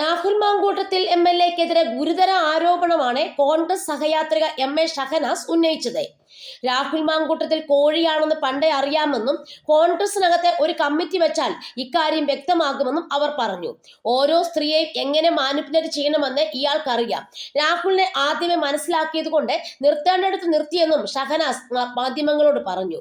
Rahul Mamkootathil M L എക്കെതിരെ ഗുരുതര ആരോപണമാണ് കോൺഗ്രസ് സഹയാത്രിക എം എ ഷഹനാസ് ഉന്നയിച്ചത്. രാഹുൽ മാങ്കൂട്ടത്തിൽ കോഴിയാണെന്ന് പണ്ടേ അറിയാമെന്നും കോൺഗ്രസിനകത്തെ ഒരു കമ്മിറ്റി വെച്ചാൽ ഇക്കാര്യം വ്യക്തമാകുമെന്നും അവർ പറഞ്ഞു. ഓരോ സ്ത്രീയെയും എങ്ങനെ മാനിപ്പുലേറ്റ് ചെയ്യണമെന്ന് ഇയാൾക്കറിയാം. രാഹുലിനെ ആദ്യമേ മനസ്സിലാക്കിയത് കൊണ്ട് നിർത്തേണ്ടടുത്ത് നിർത്തിയെന്നും ഷഹനാസ് മാധ്യമങ്ങളോട് പറഞ്ഞു.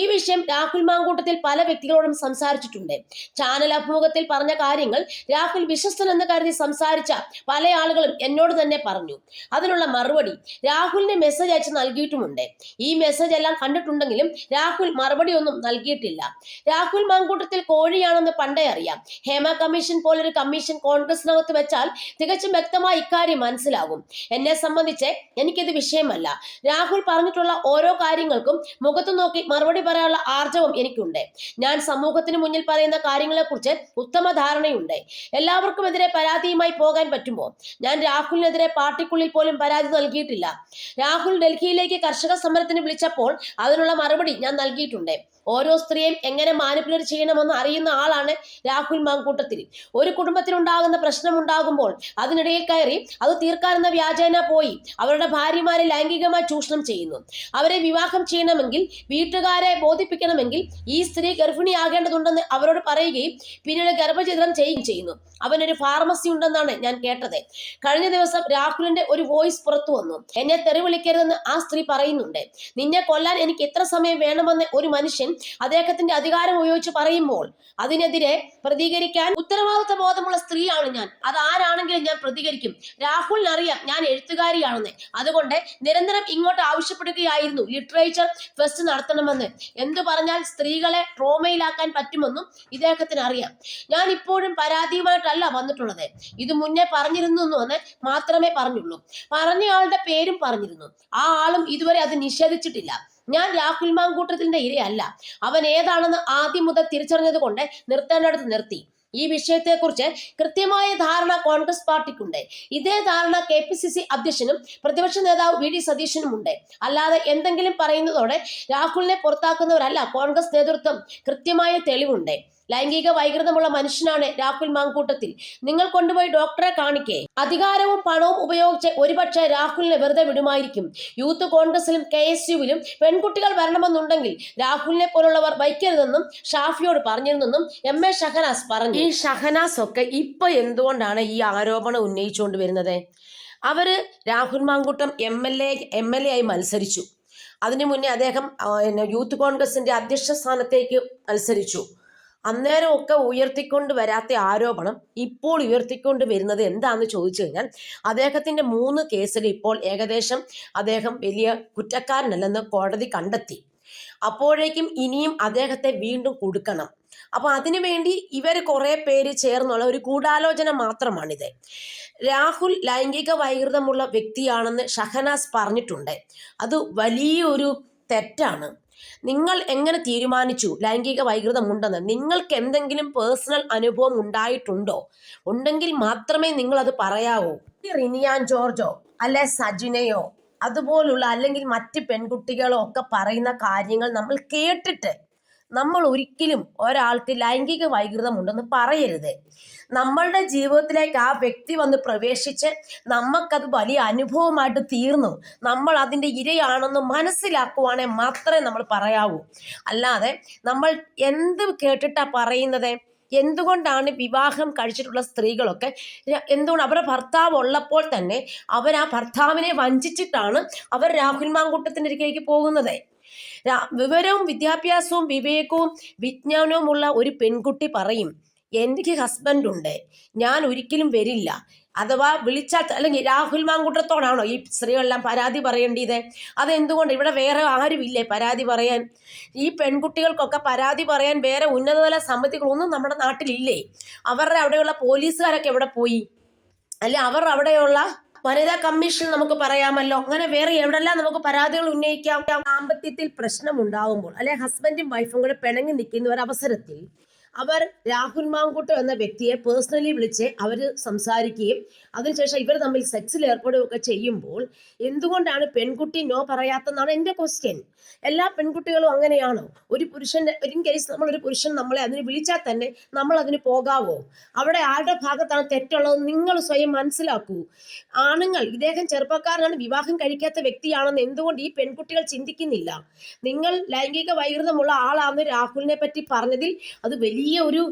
ഈ വിഷയം രാഹുൽ മാങ്കൂട്ടത്തിൽ പല വ്യക്തികളോടും സംസാരിച്ചിട്ടുണ്ട്. ചാനൽ അഭിമുഖത്തിൽ പറഞ്ഞ കാര്യങ്ങൾ രാഹുൽ വിശ്വസ്തനെന്ന് കരുതി സംസാരിച്ച പല ആളുകളും എന്നോട് തന്നെ പറഞ്ഞു. അതിനുള്ള മറുപടി രാഹുലിന് മെസ്സേജ് അയച്ച് നൽകിയിട്ടുമുണ്ട്. ഈ മെസ്സേജ് എല്ലാം കണ്ടിട്ടുണ്ടെങ്കിലും രാഹുൽ മറുപടി ഒന്നും നൽകിയിട്ടില്ല. രാഹുൽ മാങ്കൂട്ടത്തിൽ കോഴിയാണെന്ന് പണ്ടേ അറിയാം. ഹേമ കമ്മീഷൻ പോലൊരു കമ്മീഷൻ കോൺഗ്രസിനകത്ത് വെച്ചാൽ തികച്ചും വ്യക്തമായി ഇക്കാര്യം മനസ്സിലാകും. എന്നെ സംബന്ധിച്ച് എനിക്കിത് വിഷയമല്ല. രാഹുൽ പറഞ്ഞിട്ടുള്ള ഓരോ കാര്യങ്ങൾക്കും മുഖത്ത് നോക്കി മറുപടി പറയാനുള്ള ആർജവം എനിക്കുണ്ട്. ഞാൻ സമൂഹത്തിന് മുന്നിൽ പറയുന്ന കാര്യങ്ങളെക്കുറിച്ച് ഉത്തമ ധാരണയുണ്ട്. എല്ലാവർക്കും എതിരെ പരാതിയുമായി പോകാൻ പറ്റുമോ? ഞാൻ രാഹുലിനെതിരെ പാർട്ടിക്കുള്ളിൽ പോലും പരാതി നൽകിയിട്ടില്ല. രാഹുൽ ഡൽഹിയിലേക്ക് കർഷക സമരത്തിന് വിളിച്ചപ്പോൾ അതിനുള്ള മറുപടി ഞാൻ നൽകിയിട്ടുണ്ട്. ഓരോ സ്ത്രീയും എങ്ങനെ മാനിപ്പുലേറ്റ് ചെയ്യണമെന്ന് അറിയുന്ന ആളാണ് രാഹുൽ മാങ്കൂട്ടത്തിൽ. ഒരു കുടുംബത്തിലുണ്ടാകുന്ന പ്രശ്നം ഉണ്ടാകുമ്പോൾ അതിനിടയിൽ കയറി അത് തീർക്കാനെന്ന വ്യാജേന പോയി അവരുടെ ഭാര്യമാരെ ലൈംഗികമായി ചൂഷണം ചെയ്യുന്നു. അവരെ വിവാഹം ചെയ്യണമെങ്കിൽ വീട്ടുകാരെ ബോധിപ്പിക്കണമെങ്കിൽ ഈ സ്ത്രീ ഗർഭിണിയാകേണ്ടതുണ്ടെന്ന് അവരോട് പറയുകയും പിന്നീട് ഗർഭചിത്രം ചെയ്യുകയും ചെയ്യുന്നു. അവനൊരു ഫാർമസി ഉണ്ടെന്നാണ് ഞാൻ കേട്ടത്. കഴിഞ്ഞ ദിവസം രാഹുലിന്റെ ഒരു വോയിസ് പുറത്തു വന്നു. എന്നെ തെറി വിളിക്കരുതെന്ന് ആ സ്ത്രീ പറയുന്നുണ്ട്. നിന്നെ കൊല്ലാൻ എനിക്ക് എത്ര സമയം വേണമെന്ന് ഒരു മനുഷ്യൻ അദ്ദേഹത്തിന്റെ അധികാരം ഉപയോഗിച്ച് പറയുമ്പോൾ അതിനെതിരെ പ്രതികരിക്കാൻ ഉത്തരവാദിത്ത ബോധമുള്ള സ്ത്രീയാണ് ഞാൻ. അത് ആരാണെങ്കിലും ഞാൻ പ്രതികരിക്കും. രാഹുലിന് അറിയാം ഞാൻ എഴുത്തുകാരിയാണെന്ന്. അതുകൊണ്ട് നിരന്തരം ഇങ്ങോട്ട് ആവശ്യപ്പെടുകയായിരുന്നു. ലിറ്ററേച്ചർ ഫെസ്റ്റ് നടത്തണമെന്ന്. എന്തു പറഞ്ഞാൽ സ്ത്രീകളെ ട്രോമയിലാക്കാൻ പറ്റുമെന്നും ഇദ്ദേഹത്തിന് അറിയാം. ഞാൻ ഇപ്പോഴും പരാതിയുമായിട്ടല്ല വന്നിട്ടുള്ളത്. ഇത് മുന്നേ പറഞ്ഞിരുന്നു എന്ന് മാത്രമേ പറഞ്ഞുള്ളൂ. പറഞ്ഞയാളുടെ പേരും പറഞ്ഞിരുന്നു. ആ ആളും ഇതുവരെ അത് നിഷേധിച്ചിട്ടില്ല. ഞാൻ രാഹുൽ മാങ്കൂട്ടത്തിന്റെ ഇരയല്ല. അവൻ ഏതാണെന്ന് ആദ്യം മുതൽ തിരിച്ചറിഞ്ഞത് കൊണ്ട് നിർത്തേണ്ടടുത്ത് നിർത്തി. ഈ വിഷയത്തെക്കുറിച്ച് കൃത്യമായ ധാരണ കോൺഗ്രസ് പാർട്ടിക്കുണ്ട്. ഇതേ ധാരണ കെ പി സി സി അധ്യക്ഷനും പ്രതിപക്ഷ നേതാവ് വി ഡി സതീശനും ഉണ്ട്. അല്ലാതെ എന്തെങ്കിലും പറയുന്നതോടെ രാഹുലിനെ പുറത്താക്കുന്നവരല്ല കോൺഗ്രസ് നേതൃത്വം. കൃത്യമായ തെളിവുണ്ട്. ലൈംഗിക വൈകൃതമുള്ള മനുഷ്യനാണ് രാഹുൽ മാങ്കൂട്ടത്തിൽ. നിങ്ങൾ കൊണ്ടുപോയി ഡോക്ടറെ കാണിക്കേ. അധികാരവും പണവും ഉപയോഗിച്ച് ഒരുപക്ഷെ രാഹുലിനെ വെറുതെ വിടുമായിരിക്കും. യൂത്ത് കോൺഗ്രസിലും കെ എസ് യുവിലും പെൺകുട്ടികൾ വരണമെന്നുണ്ടെങ്കിൽ രാഹുലിനെ പോലുള്ളവർ വയ്ക്കരുതെന്നും ഷാഫിയോട് പറഞ്ഞിരുന്നെന്നും എം എ ഷഹനാസ് പറഞ്ഞു. ഈ ഷഹനാസ് ഒക്കെ ഇപ്പൊ എന്തുകൊണ്ടാണ് ഈ ആരോപണം ഉന്നയിച്ചുകൊണ്ട് വരുന്നത്? അവർ Rahul Mankoottam M L A M L A ആയി മത്സരിച്ചു. അതിനു മുന്നേ അദ്ദേഹം യൂത്ത് കോൺഗ്രസിന്റെ അധ്യക്ഷ സ്ഥാനത്തേക്ക് മത്സരിച്ചു. അന്നേരം ഒക്കെ ഉയർത്തിക്കൊണ്ട് വരാത്ത ആരോപണം ഇപ്പോൾ ഉയർത്തിക്കൊണ്ട് വരുന്നത് എന്താണെന്ന് ചോദിച്ചു കഴിഞ്ഞാൽ അദ്ദേഹത്തിന്റെ മൂന്ന് കേസിൽ ഇപ്പോൾ ഏകദേശം അദ്ദേഹം വലിയ കുറ്റക്കാരനല്ലെന്ന് കോടതി കണ്ടെത്തി. അപ്പോഴേക്കും ഇനിയും അദ്ദേഹത്തെ വീണ്ടും കൊടുക്കണം. അപ്പൊ അതിനുവേണ്ടി ഇവർ കുറെ പേര് ചേർന്നുള്ള ഒരു ഗൂഢാലോചന മാത്രമാണിത്. രാഹുൽ ലൈംഗിക വൈകൃതമുള്ള വ്യക്തിയാണെന്ന് ഷഹനാസ് പറഞ്ഞിട്ടുണ്ട്. അത് വലിയൊരു തെറ്റാണ്. നിങ്ങൾ എങ്ങനെ തീരുമാനിച്ചു? ലൈംഗിക വൈകൃതം ഉണ്ടെന്ന് നിങ്ങൾക്ക് എന്തെങ്കിലും പേഴ്സണൽ അനുഭവം ഉണ്ടായിട്ടുണ്ടോ? ഉണ്ടെങ്കിൽ മാത്രമേ നിങ്ങൾ അത് പറയാവൂ റിനിയാൻ ജോർജോ അല്ലെ സജിനയോ അതുപോലുള്ള അല്ലെങ്കിൽ മറ്റ് പെൺകുട്ടികളോ ഒക്കെ പറയുന്ന കാര്യങ്ങൾ നമ്മൾ കേട്ടിട്ട് നമ്മൾ ഒരിക്കലും ഒരാൾക്ക് ലൈംഗിക വൈകൃതം ഉണ്ടെന്ന് പറയരുത്. നമ്മളുടെ ജീവിതത്തിലേക്ക് ആ വ്യക്തി വന്ന് പ്രവേശിച്ച് നമുക്കത് വലിയ അനുഭവമായിട്ട് തീർന്നു. നമ്മൾ അതിന്റെ ഇരയാണെന്ന് മനസ്സിലാക്കുവാണെങ്കിൽ മാത്രമേ നമ്മൾ പറയാവൂ. അല്ലാതെ നമ്മൾ എന്ത് കേട്ടിട്ടാ പറയുന്നത്? എന്തുകൊണ്ടാണ് വിവാഹം കഴിച്ചിട്ടുള്ള സ്ത്രീകളൊക്കെ എന്തുകൊണ്ട് അവരുടെ ഭർത്താവ് ഉള്ളപ്പോൾ തന്നെ അവർ ആ ഭർത്താവിനെ വഞ്ചിച്ചിട്ടാണ് അവർ രാഹുൽ മാങ്കൂട്ടത്തിന്റെ ഇരിക്കേക്ക് പോകുന്നത്? വിവരവും വിദ്യാഭ്യാസവും വിവേകവും വിജ്ഞാനവുമുള്ള ഒരു പെൺകുട്ടി പറയും എനിക്ക് ഹസ്ബൻഡ് ഉണ്ട്. ഞാൻ ഒരിക്കലും വരില്ല. അഥവാ വിളിച്ചാൽ അല്ലെങ്കിൽ രാഹുൽ മാങ്കൂട്ടത്തോടാണോ ഈ സ്ത്രീകളെല്ലാം പരാതി പറയേണ്ടത്? അതെന്തുകൊണ്ട്? ഇവിടെ വേറെ ആരുമില്ലേ പരാതി പറയാൻ? ഈ പെൺകുട്ടികൾക്കൊക്കെ പരാതി പറയാൻ വേറെ ഉന്നതതല സമിതികളൊന്നും നമ്മുടെ നാട്ടിലില്ലേ? അവരുടെ അവിടെയുള്ള പോലീസുകാരൊക്കെ എവിടെ പോയി? അല്ലെ അവർ അവിടെയുള്ള വനിതാ കമ്മീഷൻ നമുക്ക് പറയാമല്ലോ. അങ്ങനെ വേറെ എവിടെല്ലാം നമുക്ക് പരാതികൾ ഉന്നയിക്കാം? ദാമ്പത്യത്തിൽ പ്രശ്നമുണ്ടാകുമ്പോൾ അല്ലെ ഹസ്ബൻഡും വൈഫും കൂടെ പിണങ്ങി നിൽക്കുന്ന ഒരു അവസരത്തിൽ അവർ രാഹുൽ മാങ്കൂട്ടം എന്ന വ്യക്തിയെ പേഴ്സണലി വിളിച്ച് അവർ സംസാരിക്കുകയും അതിനുശേഷം ഇവർ തമ്മിൽ സെക്സിൽ ഏർപ്പെടുകയൊക്കെ ചെയ്യുമ്പോൾ എന്തുകൊണ്ടാണ് പെൺകുട്ടി നോ പറയാത്തെന്നാണ് എന്റെ ക്വസ്റ്റ്യൻ എല്ലാ പെൺകുട്ടികളും അങ്ങനെയാണോ? ഒരു പുരുഷന്റെ ഇൻ കേസ് നമ്മൾ ഒരു പുരുഷൻ നമ്മളെ അതിന് വിളിച്ചാൽ തന്നെ നമ്മൾ അതിന് പോകാവോ? അവിടെ ആരുടെ ഭാഗത്താണ് തെറ്റുള്ളത് നിങ്ങൾ സ്വയം മനസ്സിലാക്കൂ. ആണുങ്ങൾ ഇദ്ദേഹം ചെറുപ്പക്കാരനാണ് വിവാഹം കഴിക്കാത്ത വ്യക്തിയാണെന്ന് എന്തുകൊണ്ട് ഈ പെൺകുട്ടികൾ ചിന്തിക്കുന്നില്ല? നിങ്ങൾ ലൈംഗിക വൈകൃതമുള്ള ആളാണെന്ന് രാഹുലിനെ പറ്റി പറഞ്ഞതിൽ അത് വലിയ ഒരു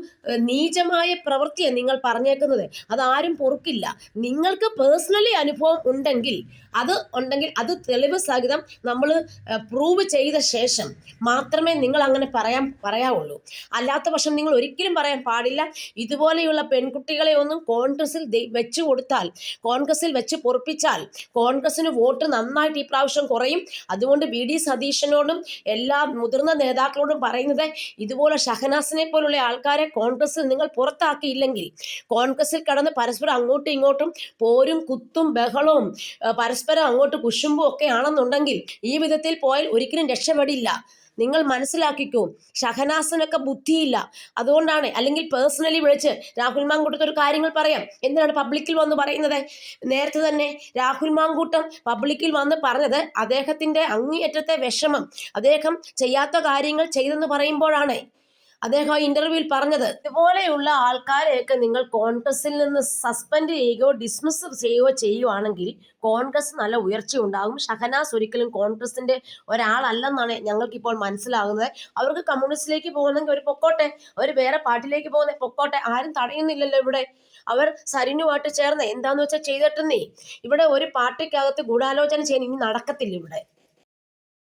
നീചമായ പ്രവൃത്തിയാണ് നിങ്ങൾ പറഞ്ഞേക്കുന്നത്. അതാരും പൊറുക്കില്ല. നിങ്ങൾക്ക് പേഴ്സണലി അനുഭവം ഉണ്ടെങ്കിൽ അത് ഉണ്ടെങ്കിൽ അത് തെളിവ് സഹിതം നമ്മൾ പ്രൂവ് ചെയ്ത ശേഷം മാത്രമേ നിങ്ങൾ അങ്ങനെ പറയാൻ പറയാവുള്ളൂ. അല്ലാത്ത പക്ഷം നിങ്ങൾ ഒരിക്കലും പറയാൻ പാടില്ല. ഇതുപോലെയുള്ള പെൺകുട്ടികളെ ഒന്നും കോൺഗ്രസിൽ വെച്ചു കൊടുത്താൽ കോൺഗ്രസിൽ വെച്ച് പൊറപ്പിച്ചാൽ കോൺഗ്രസിന് വോട്ട് നന്നായിട്ട് ഈ പ്രാവശ്യം കുറയും. അതുകൊണ്ട് വി. ഡി. സതീശനോടും എല്ലാ മുതിർന്ന നേതാക്കളോടും പറയുന്നത് ഇതുപോലെ ഷഹനാസിനെ പോലുള്ള ആൾക്കാരെ കോൺഗ്രസിൽ നിങ്ങൾ പുറത്താക്കിയില്ലെങ്കിൽ കോൺഗ്രസിൽ കടന്ന് പരസ്പരം അങ്ങോട്ടും ഇങ്ങോട്ടും പോരും കുത്തും ബഹളവും പരസ്പരം അങ്ങോട്ട് കുശുമ്പും ഒക്കെ ആണെന്നുണ്ടെങ്കിൽ ഈ വിധത്തിൽ പോയാൽ ഒരിക്കലും രക്ഷപ്പെടില്ല. നിങ്ങൾ മനസ്സിലാക്കിക്കോ ഷഹനാസനൊക്കെ ബുദ്ധിയില്ല. അതുകൊണ്ടാണ് അല്ലെങ്കിൽ പേഴ്സണലി വിളിച്ച് രാഹുൽ മാങ്കൂട്ടത്തെ ഒരു കാര്യങ്ങൾ പറയാം. എന്തിനാണ് പബ്ലിക്കിൽ വന്ന് പറയുന്നത്? നേരത്തെ തന്നെ രാഹുൽ മാങ്കൂട്ടം പബ്ലിക്കിൽ വന്ന് പറഞ്ഞത് അദ്ദേഹത്തിന്റെ അങ്ങേയറ്റത്തെ വിഷമം. അദ്ദേഹം ചെയ്യാത്ത കാര്യങ്ങൾ ചെയ്തെന്ന് പറയുമ്പോഴാണ്. അദ്ദേഹം ആ ഇന്റർവ്യൂവിൽ പറഞ്ഞത് ഇതുപോലെയുള്ള ആൾക്കാരെയൊക്കെ നിങ്ങൾ കോൺഗ്രസിൽ നിന്ന് സസ്പെൻഡ് ചെയ്യുകയോ ഡിസ്മിസ് ചെയ്യുകയോ ചെയ്യുവാണെങ്കിൽ കോൺഗ്രസ് നല്ല ഉയർച്ച ഉണ്ടാകും. ഷഹനാസ് ഒരിക്കലും കോൺഗ്രസിന്റെ ഒരാളല്ലെന്നാണ് ഞങ്ങൾക്ക് ഇപ്പോൾ മനസ്സിലാകുന്നത്. അവർക്ക് കമ്മ്യൂണിസ്റ്റിലേക്ക് പോകുന്നെങ്കിൽ ഒരു പൊക്കോട്ടെ അവർ വേറെ പാർട്ടിയിലേക്ക് പോകുന്ന പൊക്കോട്ടെ ആരും തടയുന്നില്ലല്ലോ ഇവിടെ. അവർ സരിനുമായിട്ട് ചേർന്ന് എന്താന്ന് വെച്ചാൽ ചെയ്തിട്ടെന്നേ ഇവിടെ ഒരു പാർട്ടിക്കകത്ത് ഗൂഢാലോചന ചെയ്യാൻ ഇനി നടക്കത്തില്ല ഇവിടെ.